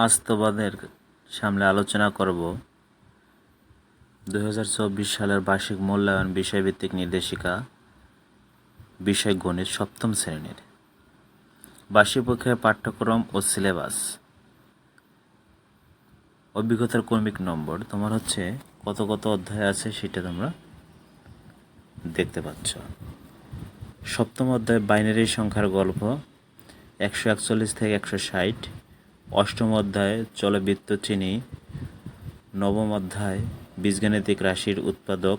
আজ তোমাদের সামনে আলোচনা করব। চব্বিশ সালের বার্ষিক মূল্যায়ন বিষয়ভিত্তিক নির্দেশিকা, বিষয় গণিত সপ্তম শ্রেণির। বার্ষিক পরীক্ষার পাঠ্যক্রম ও সিলেবাস। অভিজ্ঞতার কর্মিক নম্বর, তোমার হচ্ছে কত কত অধ্যায় আছে সেটা তোমরা দেখতে পাচ্ছ। সপ্তম অধ্যায় বাইনারি সংখ্যার গল্প, একশো একচল্লিশ থেকে একশো ষাট। অষ্টম অধ্যায় চলবৃত্ত চিনি। নবম অধ্যায়, বীজগাণিতিক রাশির উৎপাদক,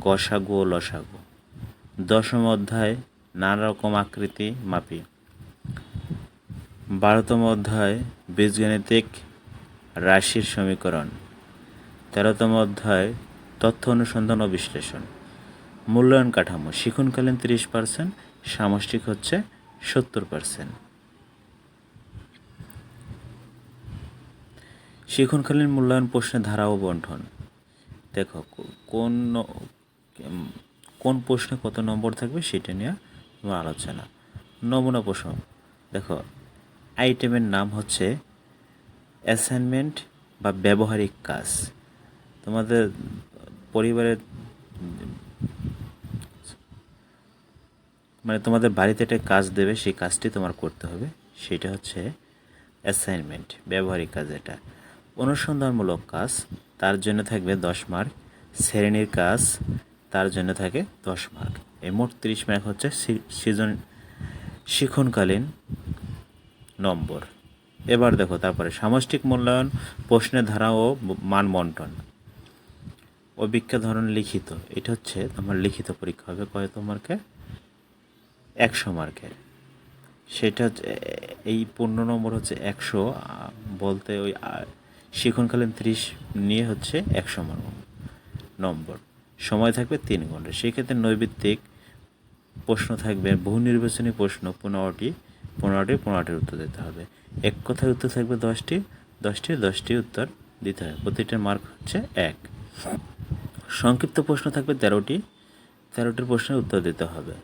গসাগু ও লসাগু। দশম অধ্যায় নানা রকম আকৃতি মাপি। বারোতম অধ্যায়, বীজগাণিতিক রাশির সমীকরণ। তেরোতম অধ্যায়, তথ্য অনুসন্ধান ও বিশ্লেষণ। মূল্যায়ন কাঠামো শিক্ষণকালীন তিরিশ পার্সেন্ট, সামষ্টিক হচ্ছে সত্তর পার্সেন্ট। শিক্ষণকালীন মূল্যায়ন প্রশ্নের ধারা ও বন্টন। দেখো, কোন কোন প্রশ্নে কত নম্বর থাকবে সেটা নিয়ে তোমার আলোচনা। নমুনা প্রশ্ন। দেখো আইটেমের নাম হচ্ছে অ্যাসাইনমেন্ট বা ব্যবহারিক কাজ। তোমাদের পরিবারের মানে তোমাদের বাড়িতে একটা কাজ দেবে, সেই কাজটি তোমার করতে হবে। সেটা হচ্ছে অ্যাসাইনমেন্ট ব্যবহারিক কাজ এটা। অনুসন্ধানমূলক কাজ, তার জন্য থাকবে দশ মার্ক শ্রেণির কাজ, তার জন্য থাকে দশ মার্ক এই মোট তিরিশ মার্ক হচ্ছে সৃজন শিক্ষণকালীন নম্বর। এবার দেখো, তারপরে সামষ্টিক মূল্যায়ন, প্রশ্নের ধারা ও মান বন্টন। অভিজ্ঞা ধরন লিখিত। এটা হচ্ছে তোমার লিখিত পরীক্ষা হবে কয়ত মার্কে একশো মার্কের সেটা এই পনেরো নম্বর হচ্ছে একশো বলতে ওই শিক্ষণকালীন ত্রিশ নিয়ে হচ্ছে একশো নম্বর, সময় থাকবে তিন ঘণ্টা। সেক্ষেত্রে নৈবিত্তিক প্রশ্ন থাকবে বহু নির্বাচনী প্রশ্ন, পনেরোটি পনেরোটি, পনেরোটির উত্তর দিতে হবে। এক কথায় উত্তর থাকবে দশটি দশটি দশটি উত্তর দিতে হবে। প্রতিটার মার্ক হচ্ছে এক। সংক্ষিপ্ত প্রশ্ন থাকবে তেরোটি, তেরোটির প্রশ্নের উত্তর দিতে হবে।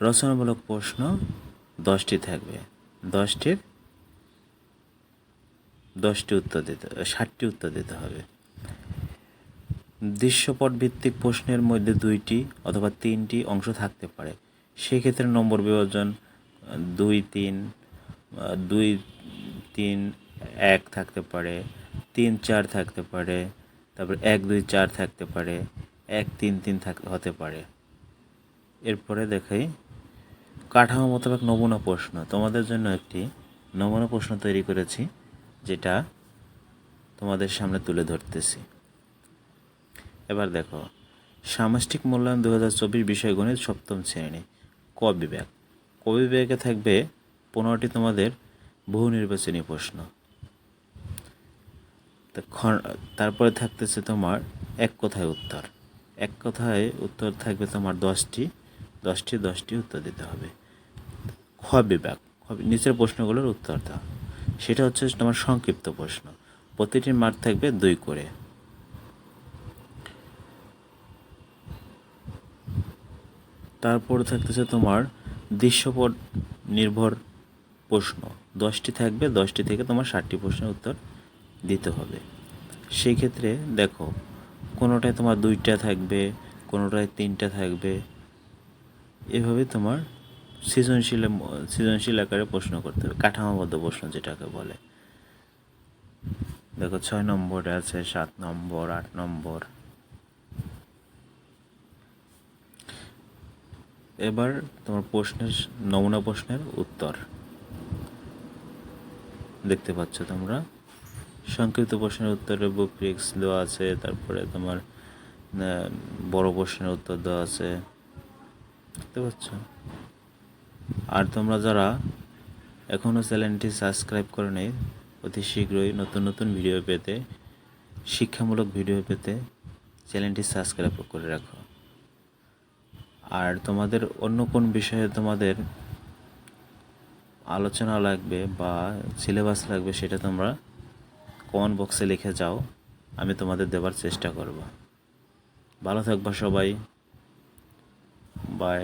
রচনামূলক প্রশ্ন দশটি থাকবে। দশটির দশটি উত্তর দিতে, ষাটটি উত্তর দিতে হবে। দৃশ্যপট ভিত্তিক প্রশ্নের মধ্যে দুইটি অথবা তিনটি অংশ থাকতে পারে। সেক্ষেত্রে নম্বর বিভাজন দুই তিন দুই তিন এক থাকতে পারে, তিন চার থাকতে পারে, তারপর এক, দুই, চার থাকতে পারে, এক, তিন তিন থাক, হতে পারে। এরপরে দেখাই কাঠামো মোতাবেক নমুনা প্রশ্ন। তোমাদের জন্য একটি নমুনা প্রশ্ন তৈরি করেছি। যেটা তোমাদের সামনে তুলে ধরতেছি। এবার দেখো, সামষ্টিক মূল্যায়ন দু হাজার চব্বিশ বিষয় গণিত সপ্তম শ্রেণি, ক বিভাগ। ক বিভাগে থাকবে পনেরোটি তোমাদের বহু নির্বাচনী প্রশ্ন। তারপরে থাকতেছে তোমার এক কথায় উত্তর। এক কথায় উত্তর থাকবে তোমার দশটি দশটি দশটি উত্তর দিতে হবে। খ বিভাগ নিচের প্রশ্নগুলোর উত্তর দাও। সেটা হচ্ছে তোমার সংক্ষিপ্ত প্রশ্ন। প্রতিটি মার্ক থাকবে দুই করে। তারপর থাকতেছে তোমার দৃশ্যপট নির্ভর প্রশ্ন। দশটি থাকবে, দশটি থেকে তোমার ষাটটি প্রশ্নের উত্তর দিতে হবে। সেই ক্ষেত্রে দেখো, কোনোটায় তোমার দুইটা থাকবে, কোনোটায় তিনটা থাকবে। এভাবে তোমার সৃজনশীল সৃজনশীল আকারে প্রশ্ন করতে হবে। কাঠামোবদ্ধ প্রশ্ন যেটাকে বলে। দেখো, ছয় নম্বরে আছে, সাত নম্বর, আট নম্বর। এবার তোমার প্রশ্নের, নমুনা প্রশ্নের উত্তর। দেখতে পাচ্ছ তোমরা। সংক্ষিপ্ত প্রশ্নের উত্তরে বুক রিক্স দেওয়া আছে, তারপরে তোমার বড় প্রশ্নের উত্তর দেওয়া আছে। দেখতে পাচ্ছ? আর তোমরা যারা এখনও চ্যানেলটি সাবস্ক্রাইব করে নেই, অতি শীঘ্রই নতুন নতুন ভিডিও পেতে, শিক্ষামূলক ভিডিও পেতে চ্যানেলটি সাবস্ক্রাইব করে রাখো। আর তোমাদের অন্য কোন বিষয়ে তোমাদের আলোচনা লাগবে বা সিলেবাস লাগবে সেটা তোমরা কমেন্ট বক্সে লিখে যাও, আমি তোমাদের দেওয়ার চেষ্টা করব। ভালো থাকবা সবাই। বাই